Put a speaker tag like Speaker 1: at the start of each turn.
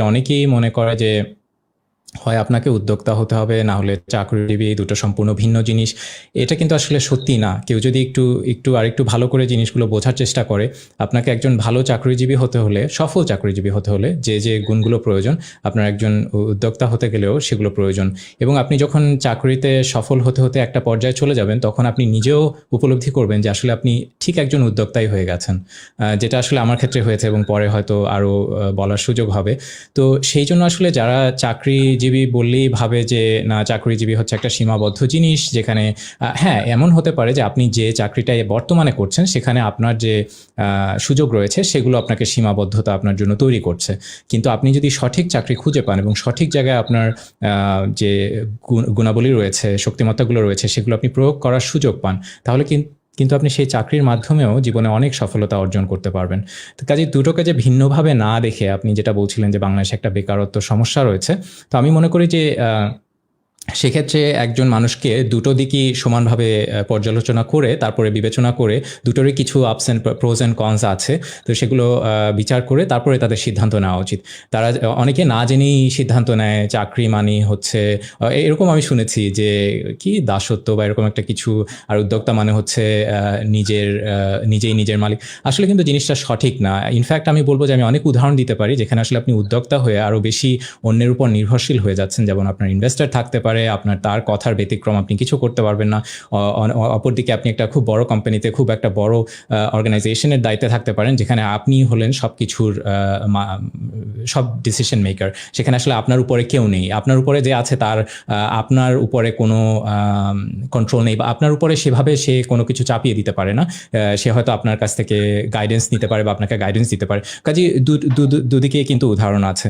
Speaker 1: অনেকেই মনে করে যে হয় আপনাকে উদ্যোক্তা হতে হবে, না হলে চাকরিজীবী, এই দুটো সম্পূর্ণ ভিন্ন জিনিস। এটা কিন্তু আসলে সত্যি না। কেউ যদি একটু একটু আর একটু ভালো করে জিনিসগুলো বোঝার চেষ্টা করে, আপনাকে একজন ভালো চাকরিজীবী হতে হলে, সফল চাকরিজীবী হতে হলে যে যে গুণগুলো প্রয়োজন, আপনার একজন উদ্যোক্তা হতে গেলেও সেগুলো প্রয়োজন। এবং আপনি যখন চাকরিতে সফল হতে হতে একটা পর্যায়ে চলে যাবেন, তখন আপনি নিজেও উপলব্ধি করবেন যে, আসলে আপনি ঠিক একজন উদ্যোক্তাই হয়ে গেছেন। যেটা আসলে আমার ক্ষেত্রে হয়েছে এবং পরে হয়তো আরও বলার সুযোগ হবে। তো সেই জন্য আসলে যারা চাকরিজীবী বললেই ভাবে যে, না, চাকরিজীবী হচ্ছে একটা সীমাবদ্ধ জিনিস যেখানে হ্যাঁ এমন হতে পারে যে আপনি যে চাকরিটা বর্তমানে করছেন সেখানে আপনার যে সুযোগ রয়েছে সেগুলো আপনাকে সীমাবদ্ধতা আপনার জন্য তৈরি করছে। কিন্তু আপনি যদি সঠিক চাকরি খুঁজে পান এবং সঠিক জায়গায় আপনার যে গুণ- গুণাবলী রয়েছে, শক্তিমত্তাগুলো রয়েছে সেগুলো আপনি প্রয়োগ করার সুযোগ পান, তাহলে কিন্তু কিন্তু আপনি সেই চাকরির মাধ্যমেও জীবনে অনেক সফলতা অর্জন করতে পারবেন। তো কাজে দুটোকে যে ভিন্নভাবে না দেখে আপনি যেটা বলছিলেন যে বাংলাদেশে একটা বেকারত্ব সমস্যা রয়েছে, তো আমি মনে করি যে সেক্ষেত্রে একজন মানুষকে দুটো দিকই সমানভাবে পর্যালোচনা করে, তারপরে বিবেচনা করে দুটোরই কিছু ups and pros and cons আছে। তো সেগুলো বিচার করে তারপরে তাদের সিদ্ধান্ত নেওয়া উচিত। তারা, অনেকে না জেনেই সিদ্ধান্ত নেয়, চাকরি মানি হচ্ছে এরকম আমি শুনেছি যে কি দাসত্ব বা এরকম একটা কিছু, আর উদ্যোক্তা মানে হচ্ছে নিজের নিজেই নিজের মালিক। আসলে কিন্তু জিনিসটা সঠিক না। ইনফ্যাক্ট আমি বলব যে আমি অনেক উদাহরণ দিতে পারি, যেখানে আসলে আপনি উদ্যোক্তা হয়ে আরও বেশি অন্যের উপর নির্ভরশীল হয়ে যাচ্ছেন। যেমন আপনার ইনভেস্টার থাকতে পারে আপনার তার কথার ব্যতিক্রম আপনি কিছু করতে পারবেন না। অপরদিকে আপনি একটা খুব বড় কোম্পানিতে খুব একটা বড় অর্গানাইজেশনের দায়িত্বে থাকতে পারেন, যেখানে আপনি হলেন সব কিছুর সব ডিসিশন মেকার সেখানে আসলে আপনার উপরে কেউ নেই। আপনার উপরে যে আছে তার আপনার উপরে কোনো কন্ট্রোল নেই বা আপনার উপরে সেভাবে সে কোনো কিছু চাপিয়ে দিতে পারে না। সে হয়তো আপনার কাছ থেকে গাইডেন্স নিতে পারে বা আপনাকে গাইডেন্স দিতে পারে। কাজে দুদিকে কিন্তু উদাহরণ আছে।